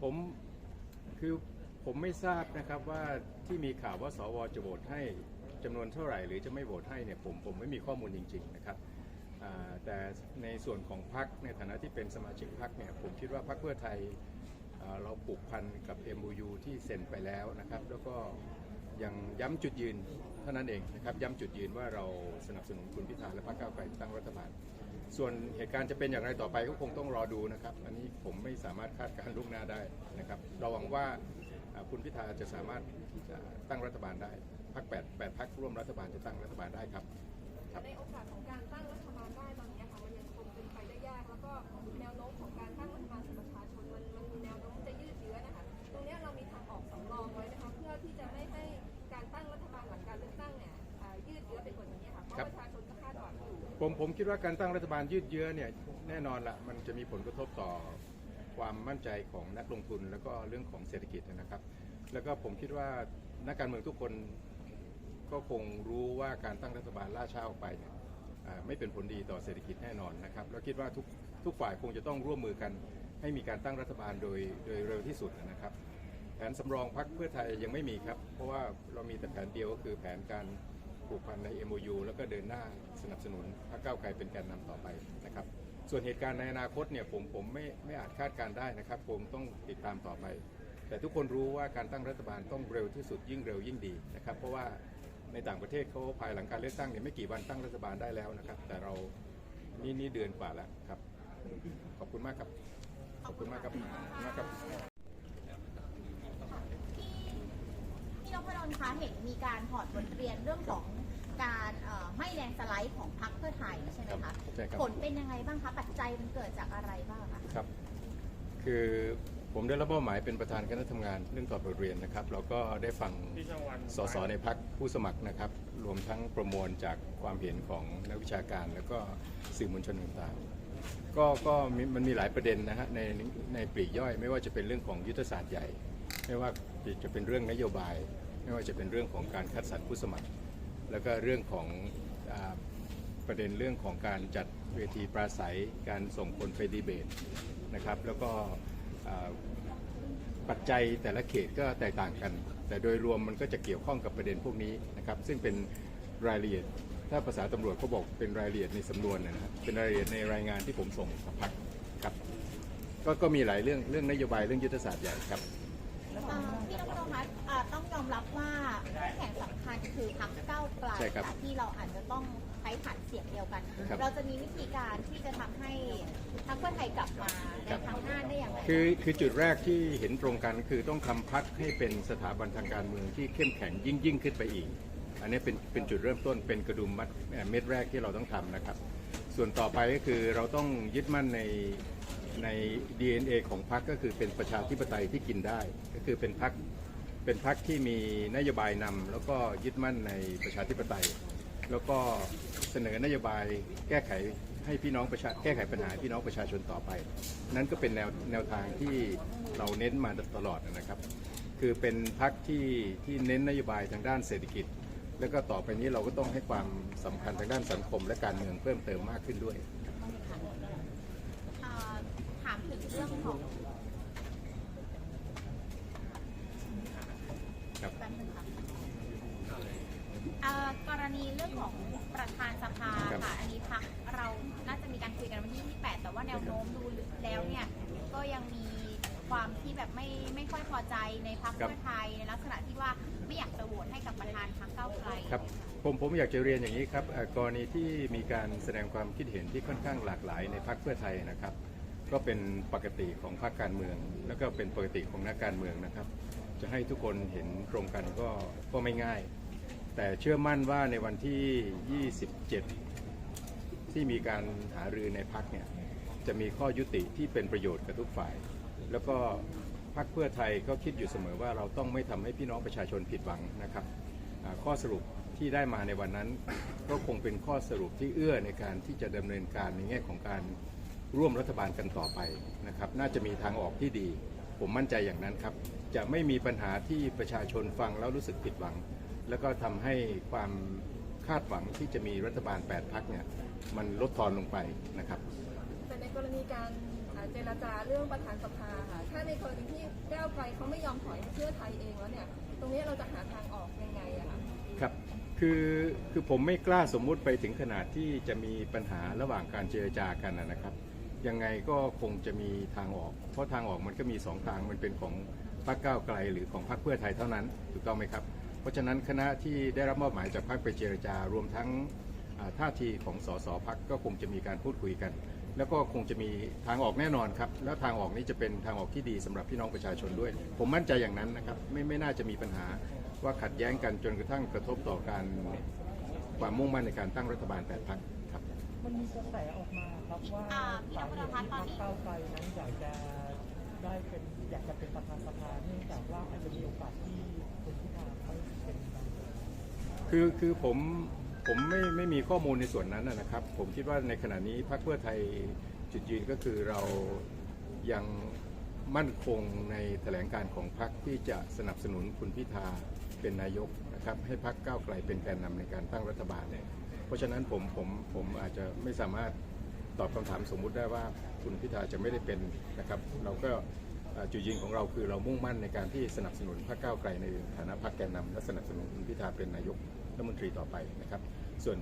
ผมคือผมไม่ทราบนะครับว่าที่มีข่าวว่าสวจะโหวตให้จำนวนเท่าไหร่ หรือจะไม่โหวตให้เนี่ยผมผมไม่มีข้อมูลจริง ๆ นะครับแต่ในส่วนของพรรคในฐานะที่เป็นสมาชิกพรรคเนี่ยผมคิดว่าพรรคเพื่อไทยเราผูกพันกับ MOU ที่เซ็นไปแล้วนะครับ แล้วก็ ยังย้ำจุดยืนเท่านั้นเองนะครับย้ำจุดยืนว่าเราสนับสนุนคุณพิธาและพรรคก้าวไกลตั้งรัฐบาล ส่วนเหตุการณ์จะเป็นอย่างไรต่อไปก็คงต้องรอดูนะครับ อันนี้ผมไม่สามารถคาดการณ์ล่วงหน้าได้นะครับเราหวังว่าคุณพิธาจะสามารถจะตั้งรัฐบาลได้พรรคแปดแปดพรรคร่วมรัฐบาลจะตั้งรัฐบาลได้ครับในโอกาสของการตั้งรัฐบาลได้ตอนนี้ค่ะมันยังคงเป็นไปได้ยากแล้วก็ ผมผมคิดว่าการตั้งรัฐบาลยืดเยื้อเนี่ยแน่นอนละมันจะมีผลกระทบต่อความมั่นใจของนักลงทุน แล้วก็เรื่องของเศรษฐกิจนะครับ แล้วก็ผมคิดว่านักการเมืองทุกคนก็คงรู้ว่าการตั้งรัฐบาลล่าช้าออกไปเนี่ยไม่เป็นผลดีต่อเศรษฐกิจแน่นอนนะครับแล้วคิดว่าทุกทุกฝ่ายคงจะต้องร่วมมือกัน ให้มีการตั้งรัฐบาลโดยโดยเร็วที่สุดนะครับ แผนสำรองพรรคเพื่อไทยยังไม่มีครับ เพราะว่าเรามีแต่แผนเดียวก็คือแผนการ ผูกพันใน MOU แล้วก็เดินหน้าสนับสนุนพรรคก้าวไกลเป็นแกนนำต่อไปนะครับ ส่วนเหตุการณ์ในอนาคตเนี่ยผมผมไม่ไม่อาจคาดการได้นะครับผมต้องติดตามต่อไป แต่ทุกคนรู้ว่าการตั้งรัฐบาลต้องเร็วที่สุดยิ่งเร็วยิ่งดีนะครับ เพราะว่าในต่างประเทศเขาภายหลังการเลือกตั้งเนี่ยไม่กี่วันตั้งรัฐบาลได้แล้วนะครับ แต่เรานี่นี่เดือนกว่าแล้วครับ ขอบคุณมากครับ ขอบคุณมากครับขอบคุณมากครับ พี่นพดลคะเห็นมีการถอดบทเรียนเรื่องของการเอ่อไม่แรงสไลด์ของพรรคเพื่อไทยใช่ไหมครัคะบใช่ครับผลเป็นยังไงบ้างคะ ปัจจัยมันเกิดจากอะไรบ้างคะครับ คือผมได้รับมอบหมายเป็นประธานคณะทำงานเรื่องตอบบทเรียนนะครับเราก็ได้ฟังสสในพักผู้สมัครนะครับ รวมทั้งประมวลจากความเห็นของนักวิชาการ แล้วก็สื่อมวลชนต่างๆก็ก็มีมันมีหลายประเด็นนะฮะในในปลีกย่อย ไม่ว่าจะเป็นเรื่องของยุทธศาสตร์ใหญ่ ไม่ว่าจะเป็นเรื่องนโยบาย ไม่ว่าจะเป็นเรื่องของการคัดสรรผู้สมัคร แล้วก็เรื่องของอประเด็นเรื่องของการจัดเวทีปราศัย การส่งคนไปดีเบตนะครับ แล้วก็ปัจจัยแต่ละเขตก็แตกต่างกัน แต่โดยรวมมันก็จะเกี่ยวข้องกับประเด็นพวกนี้นะครับ ซึ่งเป็นรายละเอียด ถ้าภาษาตำรวจเขาบอกเป็นรายละเอียดในสำนวนนะครับเป็นรายละเอียดในรายงานที่ผมส่งกับพักครับก็ก็มีหลายเรื่องเรื่องนโยบายเรื่องยุทธศาสตร์ใหญ่ครับ พี่นพดลคะอ่าต้องยอมรับว่าคู่แข่งสำคัญคือพรรคก้าวไกลใช่ครับค่ะที่เราอาจจะต้องใช้ฐานเสียงเดียวกัน ครับ เราจะมีวิธีการที่จะทำให้พรรคเพื่อไทยกลับมาในครั้งหน้าได้อย่างไรคือคือจุดแรกที่เห็นตรงกันคือต้องทำพักให้เป็นสถาบันทางการเมืองที่เข้มแข็งยิ่งยิ่งขึ้นไปอีก อันนี้เป็นเป็นจุดเริ่มต้นเป็นกระดุมมัดเอ่อเม็ดแรกที่เราต้องทำนะครับ ส่วนต่อไปก็คือเราต้องยึดมั่นใน ใน DNA ของพรรคก็คือเป็นประชาธิปไตยที่กินได้ ก็คือเป็นพรรคเป็นพรรคที่มีนโยบายนำแล้วก็ยึดมั่นในประชาธิปไตย แล้วก็เสนอนโยบายแก้ไขให้พี่น้องประชาแก้ไขปัญหาพี่น้องประชาชนต่อไป นั้นก็เป็นแนวแนวทางที่เราเน้นมาตลอดนะครับ คือเป็นพักที่ที่เน้นนโยบายทางด้านเศรษฐกิจ แล้วก็ต่อไปนี้เราก็ต้องให้ความสำคัญทางด้านสังคมและการเมืองเพิ่มเติมมากขึ้นด้วย อ่าถามถึงเรื่องของ ครับ แป๊บนึงค่ะอ่ากรณีเรื่องของประธานสภา ครับ ค่ะ อันนี้พักเราน่าจะมีการคุยกันวันที่ 28 แต่ว่าแนวโน้มดูแล้วเนี่ย ก็ยังมีความที่แบบไม่ไม่ค่อยพอใจในพักครับเพื่อไทยในลักษณะที่ว่าไม่อยากจะโหวตให้กับประธานพรรคก้าวไกลครับผมผมอยากจะเรียนอย่างนี้ครับเอ่อกรณีที่มีการแสดงความคิดเห็นที่ค่อนข้างหลากหลายในพรรคเพื่อไทยนะครับ ก็เป็นปกติของพรรคการเมือง แล้วก็เป็นปกติของนักการเมืองนะครับ จะให้ทุกคนเห็นตรงกันก็ก็ไม่ง่าย แต่เชื่อมั่นว่าในวันที่ 27 ที่มีการหารือในพักเนี่ย จะมีข้อยุติที่เป็นประโยชน์กับทุกฝ่าย แล้วก็พักเพื่อไทยก็คิดอยู่เสมอว่าเราต้องไม่ทำให้พี่น้องประชาชนผิดหวังนะครับข้อสรุปที่ได้มาในวันนั้น ก็คงเป็นข้อสรุปที่เอื้อในการที่จะดำเนินการในแง่ของการร่วมรัฐบาลกันต่อไปนะครับน่าจะมีทางออกที่ดี ผมมั่นใจอย่างนั้นครับ จะไม่มีปัญหาที่ประชาชนฟังแล้วรู้สึกผิดหวัง แล้วก็ทำให้ความคาดหวังที่จะมีรัฐบาล 8พักเนี่ยมันลดทอนลงไปนะครับ กรณีการเจรจาเรื่องประธานสภาค่ะถ้าในกรณีที่ก้าวไกลเขาไม่ยอมถอยให้เพื่อไทยเองแล้วเนี่ย ตรงนี้เราจะหาทางออกยังไงอะคะครับคือคือผมไม่กล้าสมมุติไปถึงขนาดที่จะมีปัญหาระหว่างการเจรจากันนะครับ ยังไงก็คงจะมีทางออก เพราะทางออกมันก็มีสองทางมันเป็นของพรรคก้าวไกลหรือของพรรคเพื่อไทยเท่านั้นถูกต้องไหมครับ เพราะฉะนั้นคณะที่ได้รับมอบหมายจากพรรคไปเจรจารวมทั้งท่าทีของสสพรรคก็คงจะมีการพูดคุยกัน แล้วก็คงจะมีทางออกแน่นอนครับ แล้วทางออกนี้จะเป็นทางออกที่ดีสำหรับพี่น้องประชาชนด้วย ผมมั่นใจอย่างนั้นนะครับ ไม่ไม่น่าจะมีปัญหาว่าขัดแย้งกันจนกระทั่งกระทบต่อการความมุ่งมั่นในการตั้งรัฐบาลแปดพรรคครับ มันมีกระแสออกมาครับว่าอ่าสาเหตุพี่ที่นพรพรคดลพัฒน์ตอนนี้ก้าวไกลนั้นอยากจะได้เป็นอยากจะเป็นประธานสภาเนื่องจากว่าอาจจะมีโอกาสที่คุณพิธาไม่เป็นนายกคือคือผม ผมไม่ไม่มีข้อมูลในส่วนนั้นนะครับ ผมคิดว่าในขณะนี้พรรคเพื่อไทยจุดยืนก็คือเรายังมั่นคงในแถลงการของพรรคที่จะสนับสนุนคุณพิธาเป็นนายกนะครับ ให้พรรคก้าวไกลเป็นแกนนำในการตั้งรัฐบาลเนี่ยเพราะฉะนั้นผมผมผมอาจจะไม่สามารถตอบคำถามสมมุติได้ว่าคุณพิธาจะไม่ได้เป็นนะครับ เราก็จุดยืนของเราคือเรามุ่งมั่นในการที่สนับสนุนพรรคก้าวไกลในฐานะพรรคแกนนำและสนับสนุนคุณพิธาเป็นนายก ฐมนตรีต่อไปนะครับส่วน